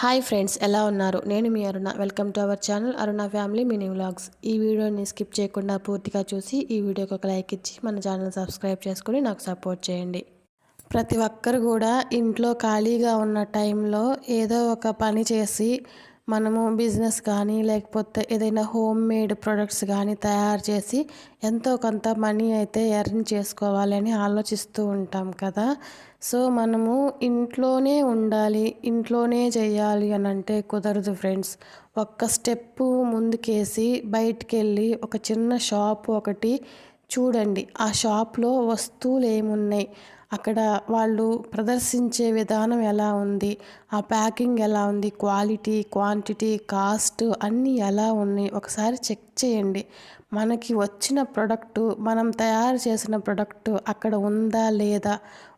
Hi friends ఎలా ఉన్నారు? నేను మీ Aruna. Welcome to our channel Aruna family mini vlogs. ఈ వీడియోని స్కిప్ చేయకుండా పూర్తిగా చూసి ఈ వీడియోకి ఒక లైక్ ఇచ్చి మన ఛానల్ సబ్స్క్రైబ్ చేసుకుని నాకు సపోర్ట్ చేయండి. ప్రతి ఒక్కరు కూడా ఇంట్లో ఖాళీగా ఉన్న టైంలో ఏదో ఒక పని చేసి మనము బిజినెస్ కానీ లేకపోతే ఏదైనా హోమ్ మేడ్ ప్రొడక్ట్స్ కానీ తయారు చేసి ఎంతో కొంత మనీ అయితే ఎర్న్ చేసుకోవాలని ఆలోచిస్తూ ఉంటాం కదా. సో మనము ఇంట్లోనే ఉండాలి ఇంట్లోనే చేయాలి అని అంటే కుదరదు ఫ్రెండ్స్. ఒక్క స్టెప్పు ముందుకేసి బయటికి వెళ్ళి ఒక చిన్న షాప్ ఒకటి చూడండి. ఆ షాప్లో వస్తువులు ఏమున్నాయి? అక్కడ వాళ్ళు ప్రదర్శించే విధానం ఎలా ఉంది? ఆ ప్యాకింగ్ ఎలా ఉంది? క్వాలిటీ క్వాంటిటీ కాస్ట్ అన్నీ ఎలా ఉన్నాయి? ఒకసారి చెక్ చేయండి. మనకి వచ్చిన ప్రొడక్టు మనం తయారు చేసిన ప్రొడక్టు అక్కడ ఉందా లేదా?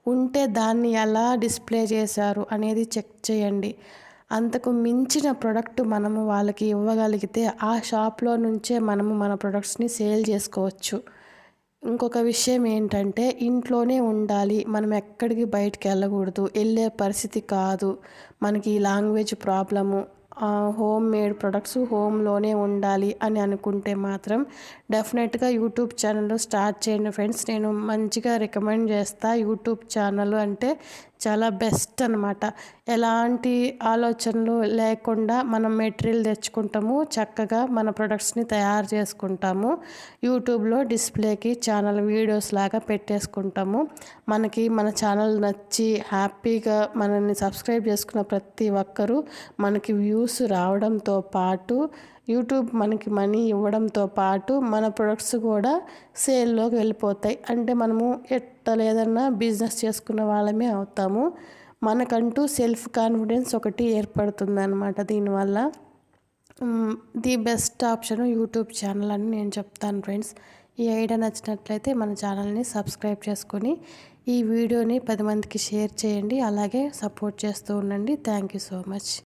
ఉంటే దాన్ని ఎలా డిస్ప్లే చేశారు అనేది చెక్ చేయండి. అంతకు మించిన ప్రొడక్ట్ మనము వాళ్ళకి ఇవ్వగలిగితే ఆ షాప్లో నుంచే మనము మన ప్రొడక్ట్స్ని సేల్ చేసుకోవచ్చు. ఇంకొక విషయం ఏంటంటే ఇంట్లోనే ఉండాలి. మనం ఎక్కడికి బయటికి వెళ్ళకూడదు. వెళ్ళే పరిస్థితి కాదు. మనకి language problem home made products హోమ్లోనే ఉండాలి అని అనుకుంటే మాత్రం డెఫినెట్గా యూట్యూబ్ ఛానల్ స్టార్ట్ చేయండి ఫ్రెండ్స్. నేను మంచిగా రికమెండ్ చేస్తా యూట్యూబ్ ఛానల్ అంటే చాలా బెస్ట్ అనమాట ఎలాంటి ఆలోచనలు లేకుండా మనం మెటీరియల్ తెచ్చుకుంటాము చక్కగా మన ప్రొడక్ట్స్ని తయారు చేసుకుంటాము. యూట్యూబ్లో డిస్ప్లేకి ఛానల్ వీడియోస్ లాగా పెట్టేసుకుంటాము. మనకి మన ఛానల్ నచ్చి హ్యాపీగా మనల్ని సబ్స్క్రైబ్ చేసుకున్న ప్రతి ఒక్కరూ మనకి వ్యూస్ రావడంతో పాటు యూట్యూబ్ మనకి మనీ ఇవ్వడంతో పాటు మన ప్రొడక్ట్స్ కూడా సేల్లోకి వెళ్ళిపోతాయి. అంటే మనము ఎట్ట లేదన్నా బిజినెస్ చేసుకున్న వాళ్ళమే అవుతాము. మనకంటూ సెల్ఫ్ కాన్ఫిడెన్స్ ఒకటి ఏర్పడుతుంది అనమాట దీనివల్ల the best option YouTube channel అని నేను చెప్తాను ఫ్రెండ్స్. ఈ ఐడియా నచ్చినట్లయితే మన ఛానల్ని సబ్స్క్రైబ్ చేసుకొని ఈ వీడియోని పది మందికి షేర్ చేయండి. అలాగే సపోర్ట్ చేస్తూ ఉండండి. Thank you so much.